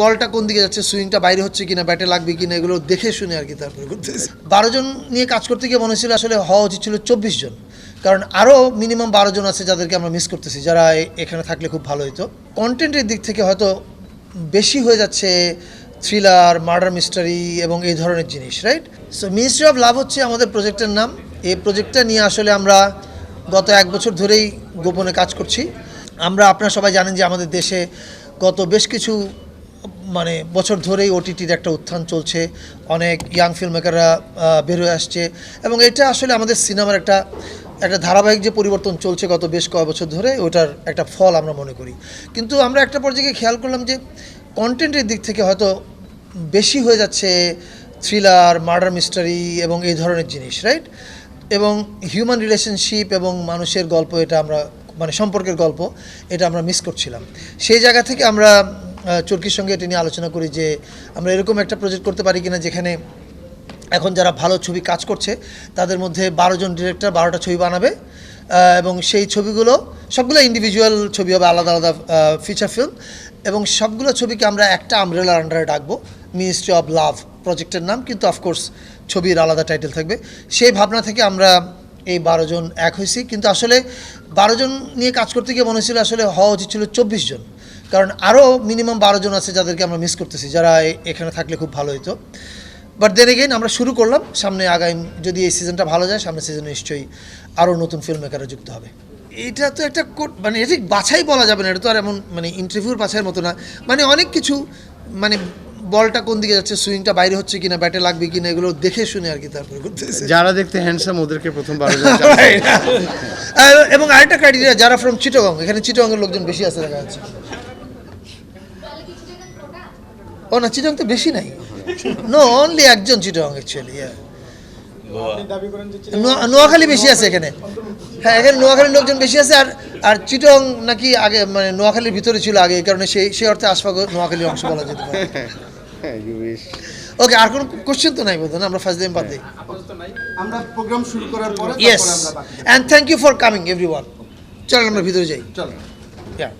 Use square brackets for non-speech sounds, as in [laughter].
বলটা কোন দিকে যাচ্ছে, সুইংটা বাইরে হচ্ছে কিনা, ব্যাটে লাগবে কিনা, এগুলো দেখে শুনে আর কি তারপরে করতেছি। বারো জন নিয়ে কাজ করতে গিয়ে মনে হচ্ছিল আসলে হওয়া উচিত ছিল চব্বিশ জন। কারণ আরও মিনিমাম বারো জন আছে যাদেরকে আমরা মিস করতেছি, যারা এখানে থাকলে খুব ভালো হতো কন্টেন্টের দিক থেকে হয়তো বেশি হয়ে যাচ্ছে থ্রিলার মার্ডার মিস্টারি এবং এই ধরনের জিনিস right so ministry of love হচ্ছে আমাদের প্রজেক্টের নাম। এই প্রজেক্টটা নিয়ে আসলে আমরা গত এক বছর ধরেই গোপনে কাজ করছি। আমরা, আপনারা সবাই জানেন যে আমাদের দেশে গত বেশ কিছু মানে বছর ধরেই ওটিটির একটা উত্থান চলছে, অনেক ইয়াং ফিল্ম মেকাররা বের হয়ে আসছে এবং এটা আসলে আমাদের সিনেমার একটা একটা ধারাবাহিক যে পরিবর্তন চলছে গত বেশ কয়েক বছর ধরে, ওটার একটা ফল আমরা মনে করি। কিন্তু আমরা একটা পর্যায়ে খেয়াল করলাম যে কন্টেন্টের দিক থেকে হয়তো বেশি হয়ে যাচ্ছে থ্রিলার মার্ডার মিস্টারি এবং এই ধরনের জিনিস রাইট এবং হিউম্যান রিলেশনশিপ এবং মানুষের গল্প, এটা আমরা মানে সম্পর্কের গল্প, এটা আমরা মিস করছিলাম। সেই জায়গা থেকে আমরা চরকির সঙ্গে এটা নিয়ে আলোচনা করি যে আমরা এরকম একটা প্রজেক্ট করতে পারি কিনা যেখানে এখন যারা ভালো ছবি কাজ করছে, তাদের মধ্যে বারো জন ডিরেক্টর বারোটা ছবি বানাবে এবং সেই ছবিগুলো সবগুলো ইন্ডিভিজুয়াল ছবি হবে, আলাদা আলাদা ফিচার ফিল্ম এবং সবগুলো ছবিকে আমরা একটা আমব্রেলার আন্ডারে ডাকবো মিনিস্ট্রি অফ লাভ প্রজেক্টের নাম, কিন্তু অফকোর্স ছবির আলাদা টাইটেল থাকবে। সেই ভাবনা থেকে আমরা এই বারো জন এক হয়েছি, কিন্তু আসলে বারো জন নিয়ে কাজ করতে গিয়ে মনে হয়েছিল আসলে হওয়া উচিত ছিল চব্বিশ জন। কারণ আরও মিনিমাম বারো জন আছে যাদেরকে আমরা মিস করতেছি যারা এখানে থাকলে খুব ভালো হতো বাট দেন এগেইন আমরা শুরু করলাম সামনে আগামী যদি এই সিজনটা ভালো যায় সামনের সিজনে নিশ্চয়ই আরও নতুন ফিল্ম মেকাররা যুক্ত হবে। এটা তো একটা কোট- মানে এটা বাছাই বলা যাবে না এটা তো আর এমন মানে ইন্টারভিউর বাছাইয়ের মতো না। মানে অনেক কিছু মানে বলটা কোন দিকে যাচ্ছে সুইংটা বাইরে হচ্ছে কিনা ব্যাটে লাগবে কিনা এগুলো দেখে শুনে আর কি তারপরে করতেছে। যারা দেখতে হ্যান্ডসাম ওদেরকে প্রথম [laughs] এবং আরেকটা ক্রাইটেরিয়া যারা ফ্রম চিটগং এখানে চিটগংয়ের লোকজন বেশি আছে দেখা যাচ্ছে। ও না চিটং তো বেশি নাই। নো অনলি একজন চিটং অ্যাকচুয়ালি নোয়াখালী বেশি আছে এখানে। হ্যাঁ এখানে নোয়াখালীর লোকজন বেশি আছে আর আর চিটং নাকি আগে মানে নোয়াখালীর ভিতরে ছিল আগে এই কারণে সেই সেই অর্থে আশফাক নোয়াখালীর অংশ বলা যেতে পারে। ওকে আর কোনো কোশ্চেন তো নাই বোধ আমরা ফার্স্ট দিন বাদ দিই। আমরা প্রোগ্রাম শুরু করার পরে ইয়েস তারপরে আমরা বাকি and thank you for coming everyone চলেন আমরা ভিতরে যাই। চলো Yeah.